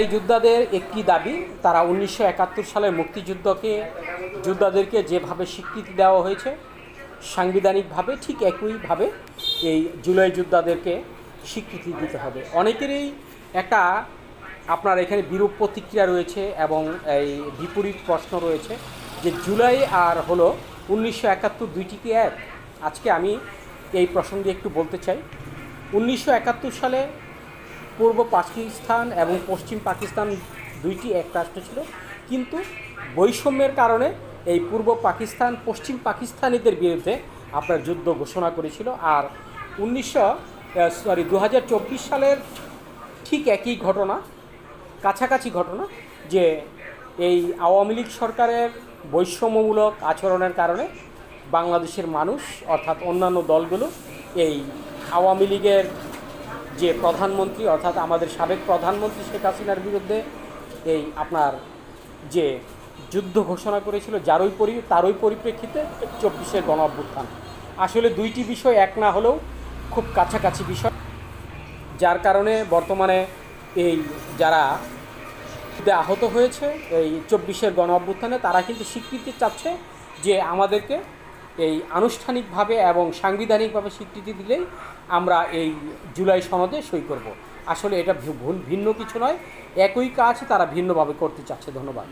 এই যোদ্ধাদের একটি দাবি, তারা উনিশশো একাত্তর সালের মুক্তিযুদ্ধকে, যোদ্ধাদেরকে যেভাবে স্বীকৃতি দেওয়া হয়েছে, সাংবিধানিকভাবে ঠিক একইভাবে এই জুলাই যোদ্ধাদেরকে স্বীকৃতি দিতে হবে। অনেকেরই একটা আপনার এখানে বিরূপ প্রতিক্রিয়া রয়েছে এবং এই বিপরীত প্রশ্ন রয়েছে যে জুলাই আর হলো উনিশশো একাত্তর দুইটি কি এক? আজকে আমি এই প্রসঙ্গে একটু বলতে চাই। উনিশশো একাত্তর সালে পূর্ব পাকিস্তান এবং পশ্চিম পাকিস্তান দুইটি এক রাষ্ট্র ছিল। কিন্তু বৈষম্যের কারণে এই পূর্ব পাকিস্তান পশ্চিম পাকিস্তানিদের বিরুদ্ধে আপনার যুদ্ধ ঘোষণা করেছিল। আর উনিশশো সরি দু হাজার চব্বিশ সালের ঠিক একই ঘটনা, কাছাকাছি ঘটনা, যে এই আওয়ামী লীগ সরকারের বৈষম্যমূলক আচরণের কারণে বাংলাদেশের মানুষ, অর্থাৎ অন্যান্য দলগুলো এই আওয়ামী লীগের যে প্রধানমন্ত্রী, অর্থাৎ আমাদের সাবেক প্রধানমন্ত্রী শেখ হাসিনার বিরুদ্ধে এই আপনার যে যুদ্ধ ঘোষণা করেছিল, যারই পরি, তারই পরিপ্রেক্ষিতে চব্বিশের গণ অভ্যুত্থান। আসলে দুইটি বিষয় এক না হলেও খুব কাছাকাছি বিষয়। যার কারণে বর্তমানে এই যারা আহত হয়েছে, এই চব্বিশের গণ অভ্যুত্থানে তারা কিন্তু স্বীকৃতি চাচ্ছে যে আমাদেরকে এই আনুষ্ঠানিকভাবে এবং সাংবিধানিকভাবে স্বীকৃতি দিলেই আমরা এই জুলাই সনদে সই করব। আসলে এটা ভিন্ন কিছু নয়। একই কাজ তারা ভিন্নভাবে করতে চাচ্ছে। ধন্যবাদ।